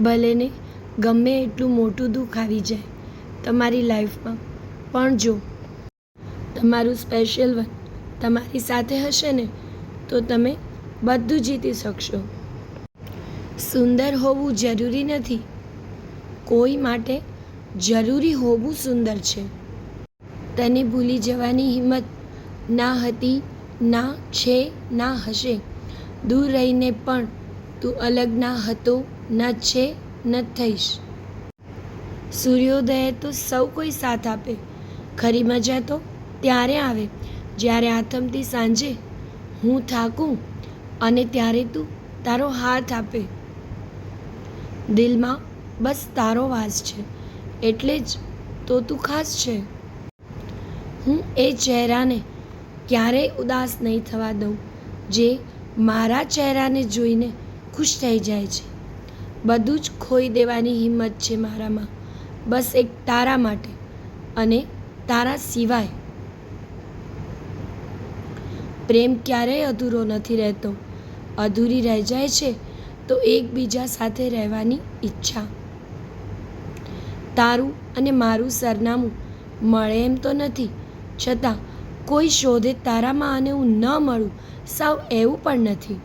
ભલે ને, ગમે એટલું મોટું દુઃખ આવી જાય તમારી લાઈફમાં, પણ જો તમારું સ્પેશિયલ વન તમારી સાથે હશે ને, તો તમે બધું જીતી શકશો. સુંદર હોવું જરૂરી નથી. કોઈ માટે જરૂરી હોવું સુંદર છે. તને ભૂલી જવાની હિંમત ના હતી, ના છે, ના હશે. દૂર રહીને પણ તું અલગ ના હતો, ન છે, ન થઈશ. સૂર્યોદય તો સૌ કોઈ સાથ આપે. ખરી મજા તો ત્યારે આવે, જ્યારે આથમતી સાંજે હું થાકું અને ત્યારે તું તારો હાથ આપે. દિલમાં બસ તારો વાસ છે, એટલે જ તો તું ખાસ છે. હું એ ચહેરાને ક્યારેય ઉદાસ નહીં થવા દઉં, જે મારા ચહેરાને જોઈને ખુશ થઈ જાય છે. બધું જ ખોઈ દેવાની હિંમત છે મારામાં. બસ એક તારા માટે અને તારા સિવાય. પ્રેમ ક્યારેય અધૂરો નથી રહેતો. અધૂરી રહી જાય છે તો એકબીજા સાથે રહેવાની ઈચ્છા. તારું અને મારું સરનામું મળે એમ તો નથી. છતાં કોઈ શોધે તારામાં અને હું ન મળું, સાવ એવું પણ નથી.